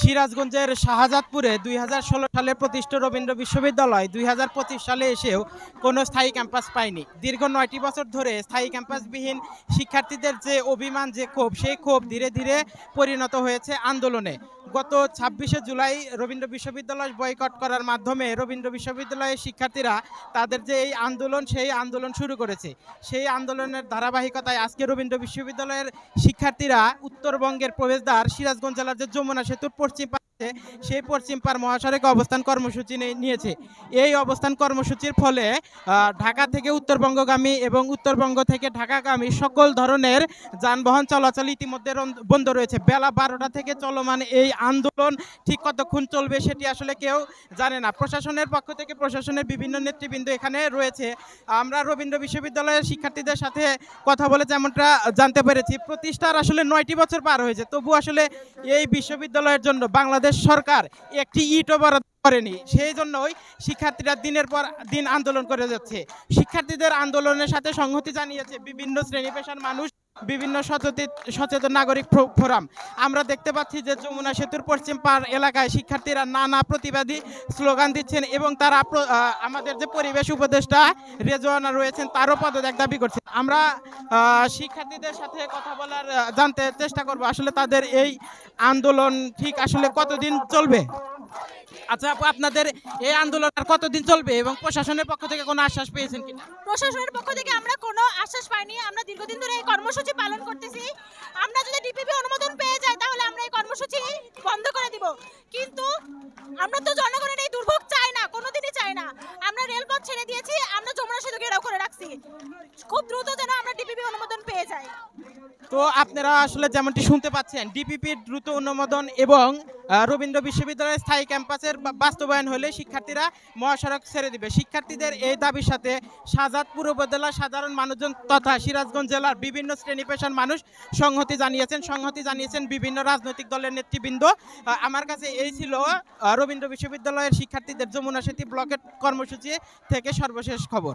সিরাজগঞ্জের শাহজাদপুরে দুই হাজার ষোলো সালে প্রতিষ্ঠিত রবীন্দ্র বিশ্ববিদ্যালয় দুই হাজার পঁচিশ সালে এসেও কোনো স্থায়ী ক্যাম্পাস পায়নি। দীর্ঘ নয়টি বছর ধরে স্থায়ী ক্যাম্পাসবিহীন শিক্ষার্থীদের যে অভিমান, যে ক্ষোভ, সেই ক্ষোভ ধীরে ধীরে পরিণত হয়েছে আন্দোলনে। গত ছাব্বিশে জুলাই রবীন্দ্র বিশ্ববিদ্যালয় বয়কট করার মাধ্যমে রবীন্দ্র বিশ্ববিদ্যালয়ের শিক্ষার্থীরা তাদের যে এই আন্দোলন, সেই আন্দোলন শুরু করেছে। সেই আন্দোলনের ধারাবাহিকতায় আজকে রবীন্দ্র বিশ্ববিদ্যালয়ের শিক্ষার্থীরা উত্তরবঙ্গের প্রবেশদ্বার, সিরাজগঞ্জ জেলার যে যমুনা সেতুর পশ্চিম পাশে সেই পশ্চিম পার মহাসড়কে অবস্থান কর্মসূচি নিয়েছে। এই অবস্থান কর্মসূচির ফলে ঢাকা থেকে উত্তরবঙ্গগামী এবং উত্তরবঙ্গ থেকে ঢাকাগামী সকল ধরনের যানবাহন চলাচল ইতিমধ্যে বন্ধ রয়েছে। বেলা বারোটা থেকে চলমান এই আন্দোলন ঠিক কতক্ষণ চলবে সেটি আসলে কেউ জানে না। প্রশাসনের পক্ষ থেকে প্রশাসনের বিভিন্ন নেতৃবৃন্দ এখানে রয়েছে। আমরা রবীন্দ্র বিশ্ববিদ্যালয়ের শিক্ষার্থীদের সাথে কথা বলে যেমনটা জানতে পেরেছি। প্রতিষ্ঠার আসলে নয়টি বছর পার হয়েছে। তবু আসলে এই বিশ্ববিদ্যালয়ের জন্য বাংলাদেশ সরকার একটি ইটও বরাদ্দ করেনি। সেই জন্যই শিক্ষার্থীরা দিনের পর দিন আন্দোলন করে যাচ্ছে। শিক্ষার্থীদের আন্দোলনের সাথে সংহতি জানিয়েছে বিভিন্ন শ্রেণি পেশার মানুষ। বিভিন্ন সচেতন নাগরিক ফোরাম। আমরা দেখতে পাচ্ছি যে যমুনা সেতুর পশ্চিম পার এলাকায় শিক্ষার্থীরা নানা প্রতিবাদী স্লোগান দিচ্ছেন এবং তারা আমাদের যে পরিবেশ উপদেষ্টা রেজওয়ানা রয়েছেন, তারও পদত্যাগ দাবি করছেন। আমরা শিক্ষার্থীদের সাথে কথা বলার জানতে চেষ্টা করব, আসলে তাদের এই আন্দোলন ঠিক আসলে কতদিন চলবে? আচ্ছা আপু, আপনাদের এই আন্দোলন আর কতদিন চলবে এবং প্রশাসনের পক্ষ থেকে কোনো আশ্বাস পেয়েছেন কিনা? প্রশাসনের পক্ষ থেকে আমরা কোনো আশ্বাস পাইনি আমরা দীর্ঘদিন ধরে এই কর্মসূচি পালন করতেছি। আমরা যদি ডিপিপি অনুমোদন পেয়ে যাই, তাহলে আমরা এই কর্মসূচি বন্ধ করে দিব। কিন্তু আমরা তো জনগণের এই দুর্ভোগ চাই না, কোনোদিনই চাই না। আমরা রেলপথ ছেড়ে দিয়েছি, আমরা যমুনা সেতু ঘেরাও করে রাখছি। খুব দ্রুত যেন আমরা ডিপিপি অনুমোদন পেয়ে যাই। তো আপনারা আসলে যেমনটি শুনতে পাচ্ছেন, ডিপিপির দ্রুত অনুমোদন এবং রবীন্দ্র বিশ্ববিদ্যালয়ের স্থায়ী ক্যাম্পাসের বাস্তবায়ন হলে শিক্ষার্থীরা মহাসড়ক ছেড়ে দিবে। শিক্ষার্থীদের এই দাবির সাথে শাহজাদপুর উপজেলার সাধারণ মানুষজন তথা সিরাজগঞ্জ জেলার বিভিন্ন শ্রেণি পেশার মানুষ সংহতি জানিয়েছেন। সংহতি জানিয়েছেন বিভিন্ন রাজনৈতিক দলের নেতৃবৃন্দ। আমার কাছে এই ছিল রবীন্দ্র বিশ্ববিদ্যালয়ের শিক্ষার্থীদের যমুনা সেতী ব্লকের কর্মসূচি থেকে সর্বশেষ খবর।